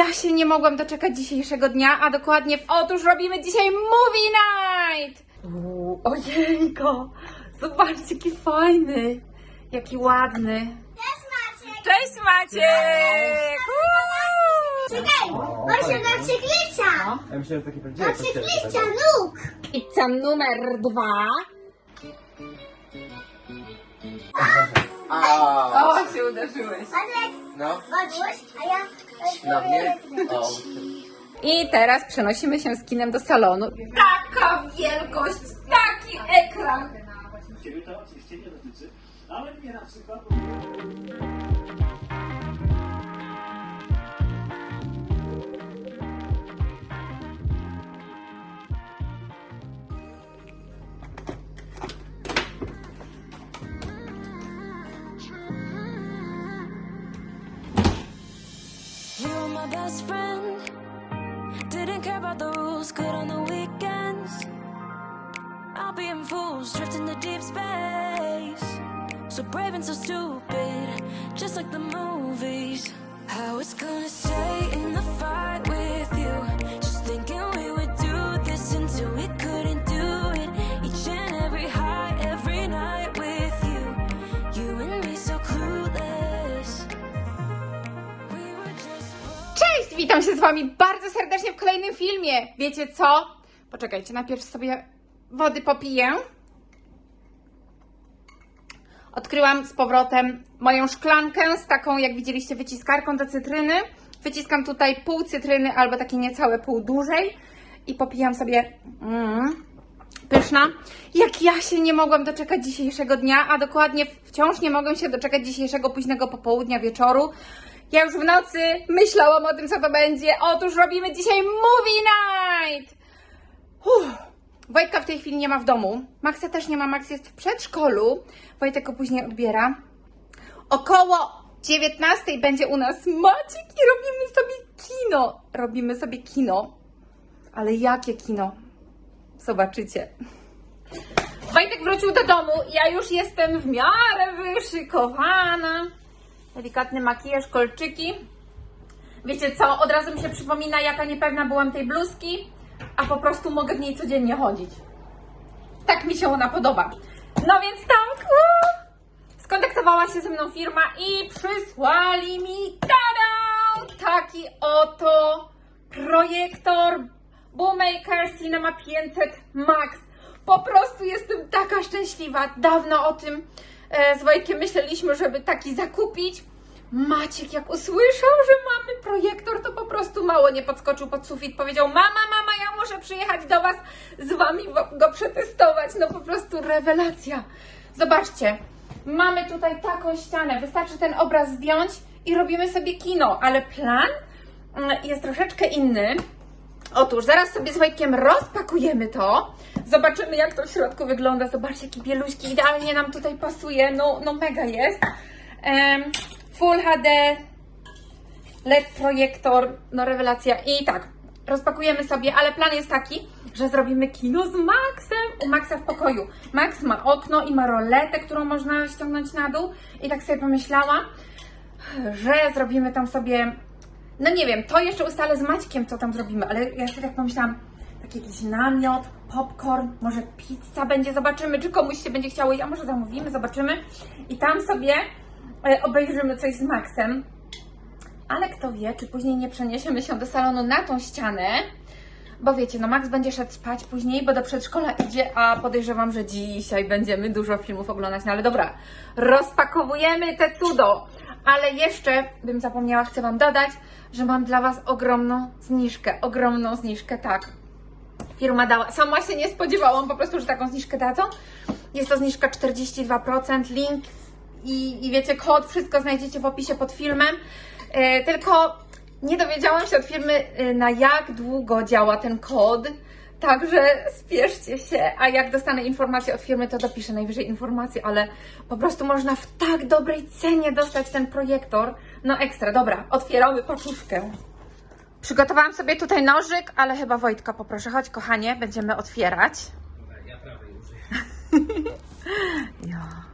ja się nie mogłam doczekać dzisiejszego dnia, a dokładnie w... Otóż robimy dzisiaj Movie Night! Uuu, ojejko, zobaczcie jaki fajny, jaki ładny. Cześć Maciek! Uuu! Czekaj, może na cyklica! Ja myślałem, że prawdziwe Na! Pizza numer dwa. A, O, się uderzyłeś. Patryk, no, a ja... na mnie? O, I teraz przenosimy się z kinem do salonu. Taka wielkość, taki ekran. Ciebie to oczywiście nie dotyczy, ale mnie na przykład... Cześć, witam się z Wami bardzo serdecznie w kolejnym filmie. Wiecie co? Poczekajcie, najpierw sobie wody popiję. Odkryłam z powrotem moją szklankę z taką, jak widzieliście, wyciskarką do cytryny. Wyciskam tutaj pół cytryny albo takie niecałe pół dłużej i popijam sobie. Mm, pyszna. Jak ja się nie mogłam doczekać dzisiejszego dnia, a dokładnie wciąż nie mogę się doczekać dzisiejszego późnego popołudnia, wieczoru. Ja już w nocy myślałam o tym, co to będzie. Otóż robimy dzisiaj Movie Night! Uff. Wojtka w tej chwili nie ma w domu. Maxa też nie ma. Max jest w przedszkolu. Wojtek go później odbiera. Około 19 będzie u nas Maciek i robimy sobie kino. Robimy sobie kino. Ale jakie kino? Zobaczycie. Wojtek wrócił do domu. Ja już jestem w miarę wyszykowana. Delikatny makijaż, kolczyki. Wiecie co? Od razu mi się przypomina, jaka niepewna byłam tej bluzki, a po prostu mogę w niej codziennie chodzić. Tak mi się ona podoba. No więc tak, skontaktowała się ze mną firma i przysłali mi tada! Taki oto projektor Boommaker Cinema 500 Max. Po prostu jestem taka szczęśliwa. Dawno o tym e, z Wojtkiem myśleliśmy, żeby taki zakupić. Maciek jak usłyszał, że mamy projektor, to po prostu mało nie podskoczył pod sufit. Powiedział, mama, mama, ja muszę przyjechać do Was z Wami go przetestować. No po prostu rewelacja. Zobaczcie, mamy tutaj taką ścianę. Wystarczy ten obraz zdjąć i robimy sobie kino. Ale plan mm, jest troszeczkę inny. Otóż zaraz sobie z Wojtkiem rozpakujemy to. Zobaczymy, jak to w środku wygląda. Zobaczcie, jaki bieluśki. Idealnie nam tutaj pasuje. No, no mega jest. Em, Full HD, LED projektor, no rewelacja. I tak, rozpakujemy sobie, ale plan jest taki, że zrobimy kino z Maxem u Maxa w pokoju. Max ma okno i ma roletę, którą można ściągnąć na dół. I tak sobie pomyślałam, że zrobimy tam sobie, no nie wiem, to jeszcze ustalę z Maćkiem, co tam zrobimy, ale ja sobie tak pomyślałam, taki jakiś namiot, popcorn, może pizza będzie, zobaczymy, czy komuś się będzie chciało, ja może zamówimy, zobaczymy i tam sobie e, obejrzymy coś z Maxem. Ale kto wie, czy później nie przeniesiemy się do salonu na tą ścianę, bo wiecie, no Max będzie szedł spać później, bo do przedszkola idzie, a podejrzewam, że dzisiaj będziemy dużo filmów oglądać. No ale dobra, rozpakowujemy te cudo. Ale jeszcze bym zapomniała, chcę Wam dodać, że mam dla Was ogromną zniżkę. Ogromną zniżkę, tak. Firma dała. Sama się nie spodziewałam po prostu, że taką zniżkę dadzą. Jest to zniżka 42%. Link i, i wiecie, kod, wszystko znajdziecie w opisie pod filmem. E, tylko nie dowiedziałam się od firmy, e, na jak długo działa ten kod. Także spieszcie się, a jak dostanę informację od firmy, to dopiszę najwyżej informację, ale po prostu można w tak dobrej cenie dostać ten projektor. No ekstra, dobra, otwieramy paczuszkę. Przygotowałam sobie tutaj nożyk, ale chyba Wojtka poproszę. Chodź kochanie, będziemy otwierać. ja prawej użyję. Ja.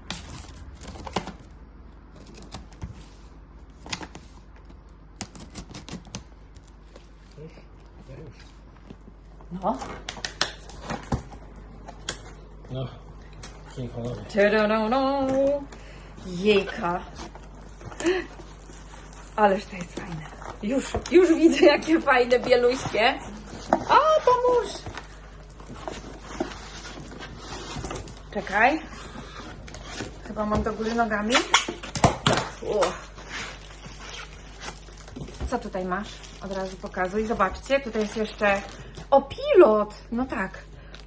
No. No. King Honorowy. Tadadadam. Jejka. Ależ to jest fajne. Już, już widzę jakie fajne bieluśkie. O, pomóż! Czekaj. Chyba mam do góry nogami. Co tutaj masz? Od razu pokazuj. Zobaczcie, tutaj jest jeszcze... O, pilot! No tak.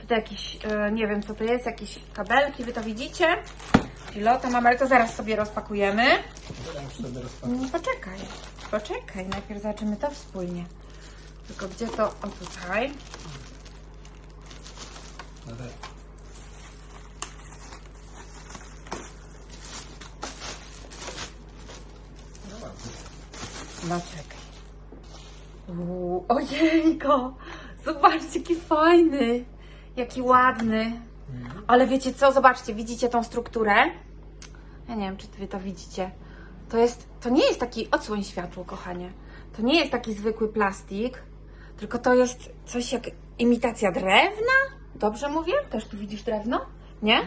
Tutaj jakieś, e, nie wiem co to jest, jakieś kabelki, wy to widzicie? Pilota mam, ale to zaraz sobie rozpakujemy. Rozpakuję. Mm, Poczekaj, poczekaj, najpierw zobaczymy to wspólnie. Tylko gdzie to? O tutaj. No czekaj. Uuu, ojejko! Zobaczcie, jaki fajny! Jaki ładny! Ale wiecie co? Zobaczcie, widzicie tą strukturę? Ja nie wiem, czy wy to widzicie. To jest, to nie jest taki, odsłoń światło, kochanie. To nie jest taki zwykły plastik, tylko to jest coś jak imitacja drewna? Dobrze mówię? Też tu widzisz drewno? Nie?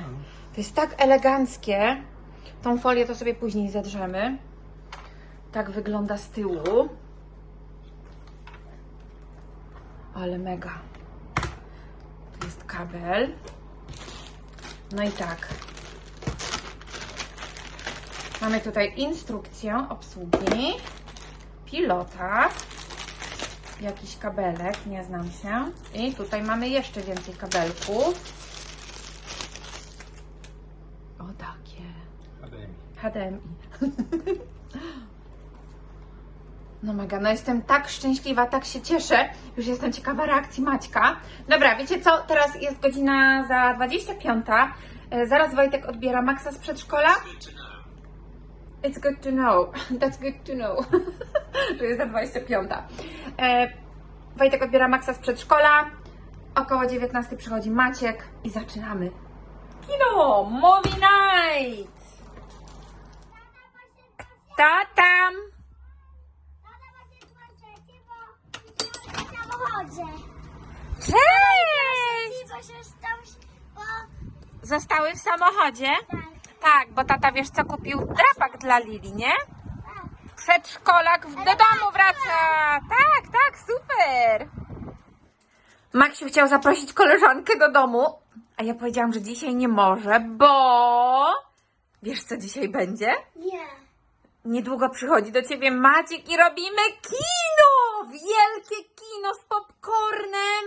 To jest tak eleganckie. Tą folię to sobie później zedrzemy. Tak wygląda z tyłu. Ale mega. Tu jest kabel. No i tak. Mamy tutaj instrukcję obsługi, pilota, jakiś kabelek, nie znam się. I tutaj mamy jeszcze więcej kabelków. O takie. HDMI. HDMI. No mega, no jestem tak szczęśliwa, tak się cieszę. Już jestem ciekawa reakcji Maćka. Dobra, wiecie co? Teraz jest godzina za 25. E, Zaraz Wojtek odbiera Maxa z przedszkola. It's good to know. That's good to know. że jest za 25. E, Wojtek odbiera Maxa z przedszkola. Około 19 przychodzi Maciek i zaczynamy. Kino! Movie night! Kto tam? Cześć! Bo się tam, bo Zostały w samochodzie? tak, Tak, bo tata wiesz co kupił? Drapak dla Lili, nie? Przedszkolak w- do domu wraca! Tak, tak, super! Maksiu chciał zaprosić koleżankę do domu, a ja powiedziałam, że dzisiaj nie może, bo... Wiesz co dzisiaj będzie? nie. Niedługo przychodzi do ciebie Maciek i robimy kino! Wielkie kino z popcornem!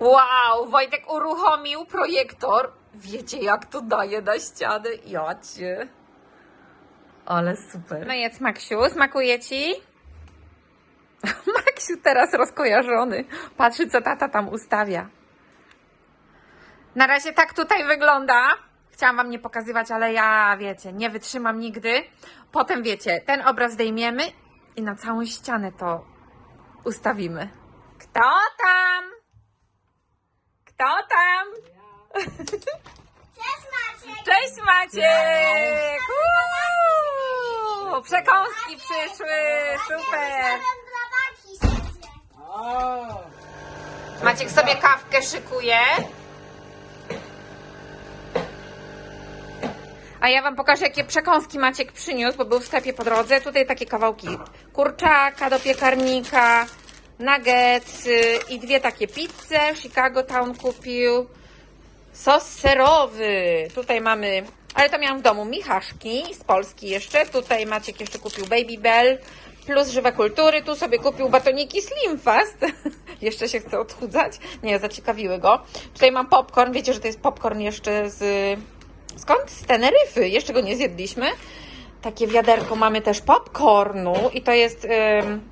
Wow, Wojtek uruchomił projektor. Wiecie, jak to daje na ściany? Jacie. Ale super. No jedz, Maksiu, smakuje ci? Maksiu teraz rozkojarzony. Patrzy, co tata tam ustawia. Na razie tak tutaj wygląda. Chciałam wam nie pokazywać, ale ja, wiecie, nie wytrzymam nigdy. Potem, wiecie, ten obraz zdejmiemy i na całą ścianę to ustawimy. Kto tam? Kto tam? Cześć Maciek. Cześć Maciek! Uuu, Przekąski przyszły, super! Maciek sobie kawkę szykuje. A ja Wam pokażę, jakie przekąski Maciek przyniósł, bo był w sklepie po drodze. Tutaj takie kawałki kurczaka do piekarnika, nuggetsy i dwie takie pizze. Chicago Town kupił. Sos serowy. Tutaj mamy, ale to miałam w domu, michaszki z Polski jeszcze. Tutaj Maciek jeszcze kupił Baby Bell plus żywe kultury. Tu sobie kupił batoniki Slim Fast. jeszcze się chce odchudzać. Nie, zaciekawiły go. Tutaj mam popcorn. Wiecie, że to jest popcorn jeszcze z... Skąd? Z Teneryfy. Jeszcze go nie zjedliśmy. Takie wiaderko mamy też popcornu i to jest ym,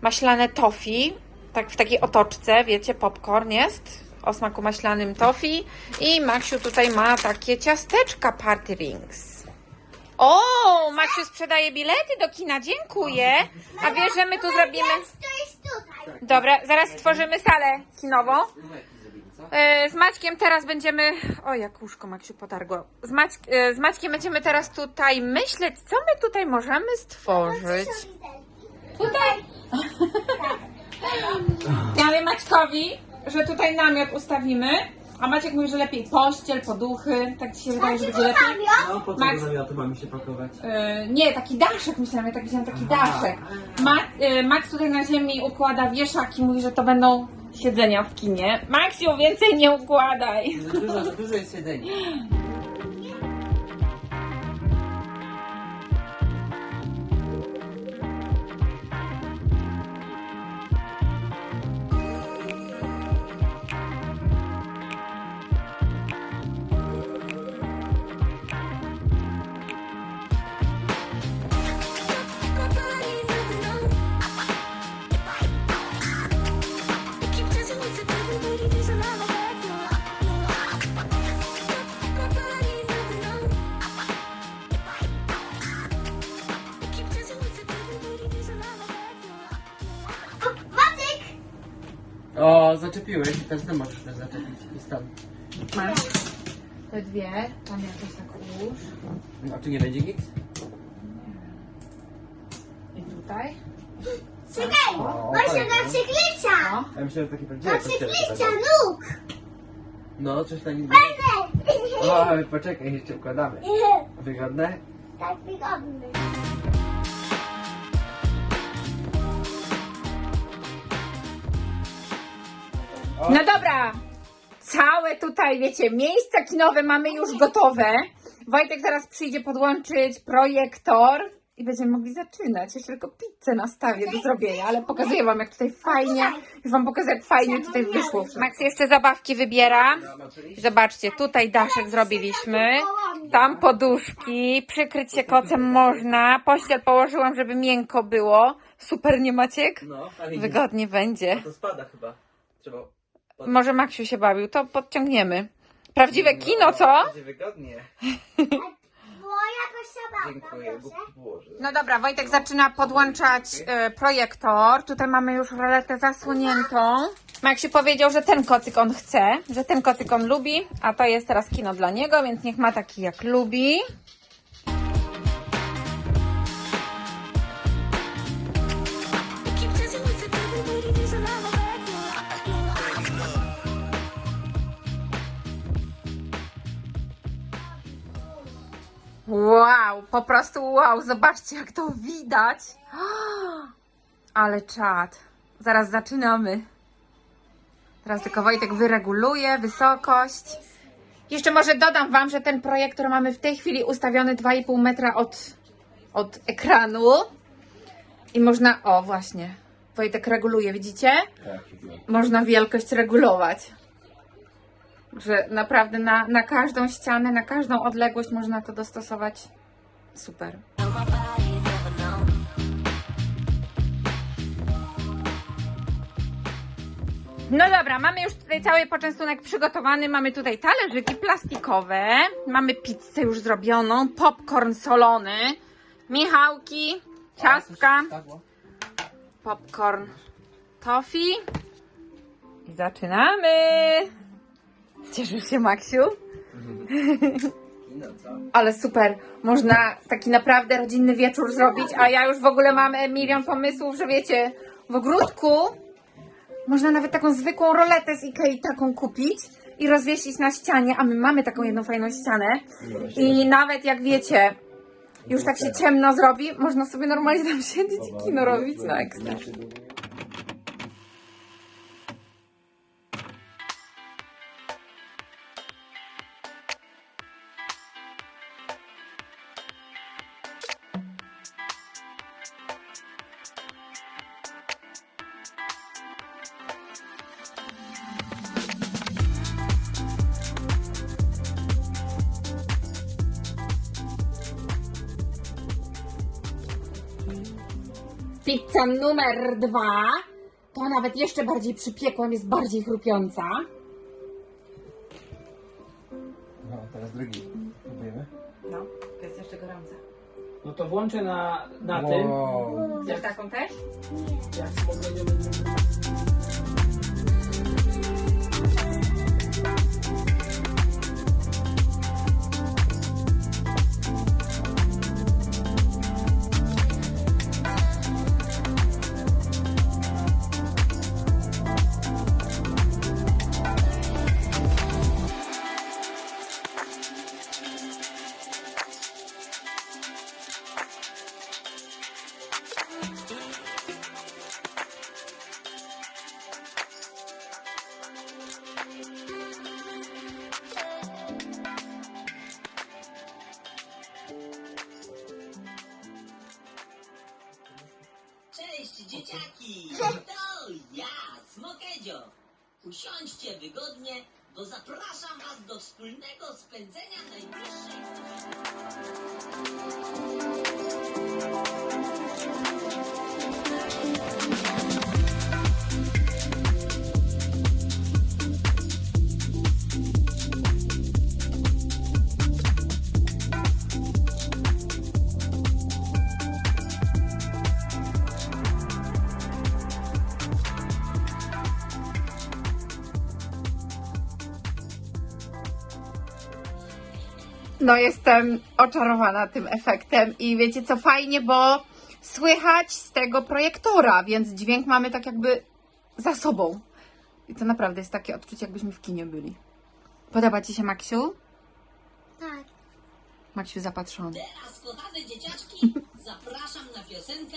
maślane toffee, tak w takiej otoczce, wiecie, popcorn jest o smaku maślanym toffee i Maksiu tutaj ma takie ciasteczka party rings. O, Maksiu sprzedaje bilety do kina, dziękuję. A wiesz, że my tu zrobimy... Dobra, zaraz stworzymy salę kinową. E, z Maćkiem teraz będziemy. O, jak łóżko Maksiu potargło. Z, Mać... e, z Maćkiem będziemy teraz tutaj myśleć, co my tutaj możemy stworzyć. Tutaj. Ja mówię Maćkowi, że tutaj namiot ustawimy. A Maciek mówi, że lepiej pościel, poduchy. Tak ci się wydaje, że będzie lepiej? No, po co Max- do namiotu mamy się pakować? E, nie, taki daszek myślałam, ja tak myślałam, taki daszek. Ma, e, Max tutaj na ziemi układa wieszaki, mówi, że to będą siedzenia w kinie. Maksiu, więcej nie układaj. Za dużo, za dużo jest siedzenia. zaczepiłeś i teraz nie możesz też zaczepić. I stąd. Masz te dwie, tam jakoś tak ułóż. A tu nie będzie nic? I tutaj. Czekaj! Może na cyklicza! O. Ja myślę, że taki Na prawdziwy cyklicza, nóg! No, coś tam nie Będę! O, ale poczekaj, jeszcze układamy. Wygodne? Tak wygodny. No dobra, całe tutaj, wiecie, miejsca kinowe mamy już gotowe. Wojtek zaraz przyjdzie podłączyć projektor i będziemy mogli zaczynać. Jeszcze tylko pizzę nastawię do zrobienia, ale pokazuję wam, jak tutaj fajnie, już wam pokażę, jak fajnie tutaj wyszło. Max jeszcze zabawki wybiera. Zobaczcie, tutaj daszek zrobiliśmy. Tam poduszki, przykryć się kocem można. Pościel położyłam, żeby miękko było. Super, nie Maciek? No, ale Wygodnie będzie. To spada chyba. Trzeba... Może Maksiu się bawił, to podciągniemy. Prawdziwe kino, co? Będzie wygodnie. Bo jakoś zabawna, Dziękuję. proszę. Bóg położy. No dobra, Wojtek zaczyna podłączać e, projektor. Tutaj mamy już roletę zasłoniętą. Maksiu powiedział, że ten kocyk on chce, że ten kocyk on lubi, a to jest teraz kino dla niego, więc niech ma taki jak lubi. Wow, po prostu wow, zobaczcie jak to widać. Ale czad. Zaraz zaczynamy. Teraz tylko Wojtek wyreguluje wysokość. Jeszcze może dodam Wam, że ten projektor mamy w tej chwili ustawiony 2,5 metra od, od ekranu. I można, o właśnie, Wojtek reguluje, widzicie? Można wielkość regulować. Że naprawdę na, na każdą ścianę, na każdą odległość można to dostosować. Super. No dobra, mamy już tutaj cały poczęstunek przygotowany. Mamy tutaj talerzyki plastikowe. Mamy pizzę już zrobioną, popcorn solony, michałki, ciastka, popcorn toffee. I zaczynamy. Cieszysz się, Maksiu? No co? Ale super, można taki naprawdę rodzinny wieczór zrobić, a ja już w ogóle mam e, milion pomysłów, że wiecie, w ogródku można nawet taką zwykłą roletę z Ikei taką kupić i rozwiesić na ścianie, a my mamy taką jedną fajną ścianę i nawet jak wiecie, już tak się ciemno zrobi, można sobie normalnie tam siedzieć i kino robić na ekstra. Pizza numer dwa. To nawet jeszcze bardziej przypiekłam, jest bardziej chrupiąca. No, teraz drugi. Próbujemy. No, to jest jeszcze gorąca. No to włączę na, na tym. Wow. Chcesz taką też? Jak mogę nie No jestem oczarowana tym efektem i wiecie co fajnie, bo słychać z tego projektora, więc dźwięk mamy tak jakby za sobą. I to naprawdę jest takie odczucie, jakbyśmy w kinie byli. Podoba Ci się, Maksiu? Tak. Maksiu zapatrzony. Teraz, kochane dzieciaczki, zapraszam na piosenkę...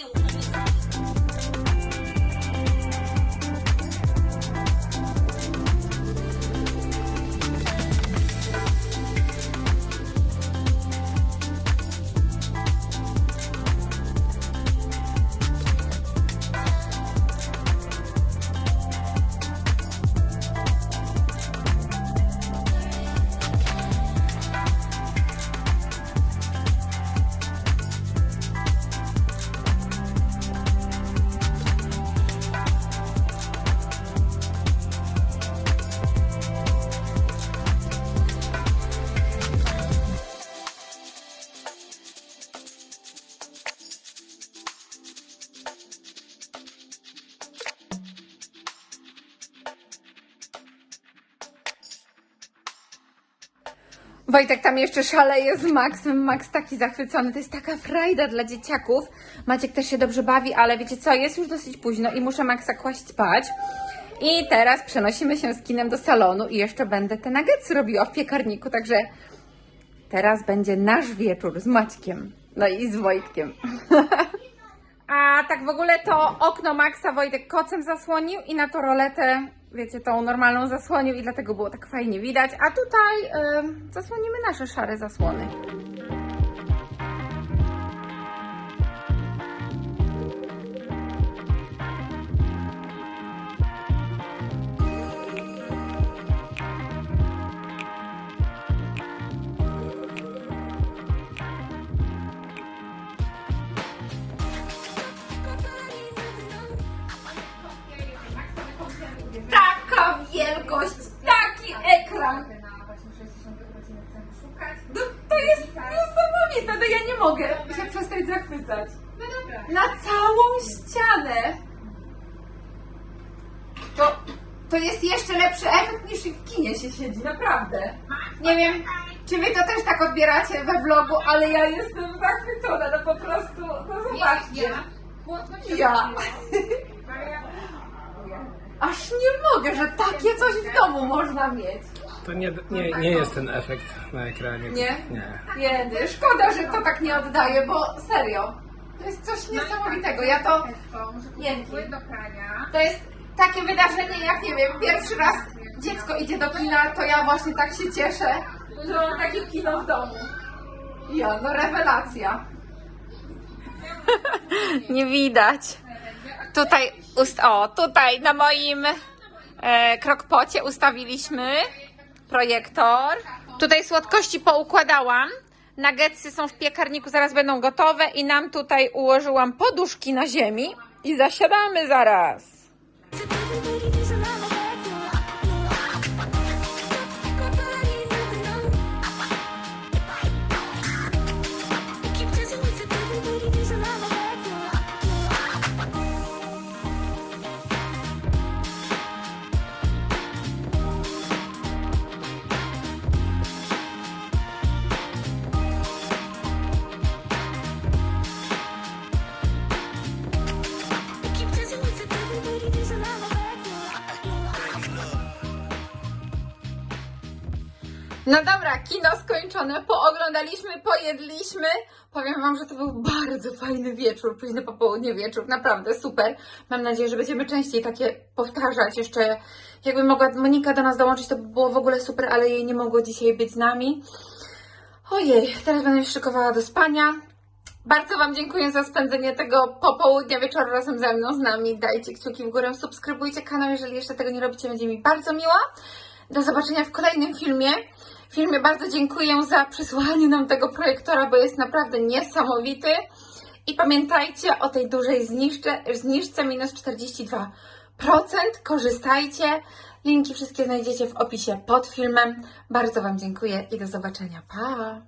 Wojtek tam jeszcze szaleje z Maxem. Max taki zachwycony. To jest taka frajda dla dzieciaków. Maciek też się dobrze bawi, ale wiecie co? Jest już dosyć późno i muszę Maxa kłaść spać. I teraz przenosimy się z kinem do salonu i jeszcze będę te nuggetsy robiła w piekarniku, także teraz będzie nasz wieczór z Maćkiem. No i z Wojtkiem. Tak w ogóle to okno Maxa Wojtek kocem zasłonił i na to roletę, wiecie, tą normalną zasłonił i dlatego było tak fajnie widać. A tutaj y, zasłonimy nasze szare zasłony. Przestać zachwycać. Na całą ścianę. To, to jest jeszcze lepszy efekt niż w kinie się siedzi, naprawdę. Nie wiem, czy wy to też tak odbieracie we vlogu, ale ja jestem zachwycona, no po prostu, no zobaczcie. Ja. Aż nie mogę, że takie coś w domu można mieć. To nie, nie, nie jest ten efekt na ekranie. Nie? Nie. Szkoda, że to tak nie oddaje, bo serio. To jest coś niesamowitego. Ja to. To jest takie wydarzenie, jak nie wiem, pierwszy raz dziecko idzie do kina, to ja właśnie tak się cieszę, że mam takie kino w domu. Ja, no rewelacja. nie widać. Tutaj, ust o, tutaj na moim e, krokpocie ustawiliśmy projektor. Tutaj słodkości poukładałam. Nuggetsy są w piekarniku, zaraz będą gotowe i nam tutaj ułożyłam poduszki na ziemi i zasiadamy zaraz. No dobra, kino skończone, pooglądaliśmy, pojedliśmy. Powiem Wam, że to był bardzo fajny wieczór, późny popołudnie wieczór, naprawdę super. Mam nadzieję, że będziemy częściej takie powtarzać. Jeszcze jakby mogła Monika do nas dołączyć, to by było w ogóle super, ale jej nie mogło dzisiaj być z nami. Ojej, teraz będę się szykowała do spania. Bardzo Wam dziękuję za spędzenie tego popołudnia, wieczoru razem ze mną, z nami. Dajcie kciuki w górę, subskrybujcie kanał, jeżeli jeszcze tego nie robicie, będzie mi bardzo miło. Do zobaczenia w kolejnym filmie. W filmie bardzo dziękuję za przysłanie nam tego projektora, bo jest naprawdę niesamowity. I pamiętajcie o tej dużej zniżce, zniżce minus 42%. Korzystajcie. Linki wszystkie znajdziecie w opisie pod filmem. Bardzo Wam dziękuję i do zobaczenia. Pa!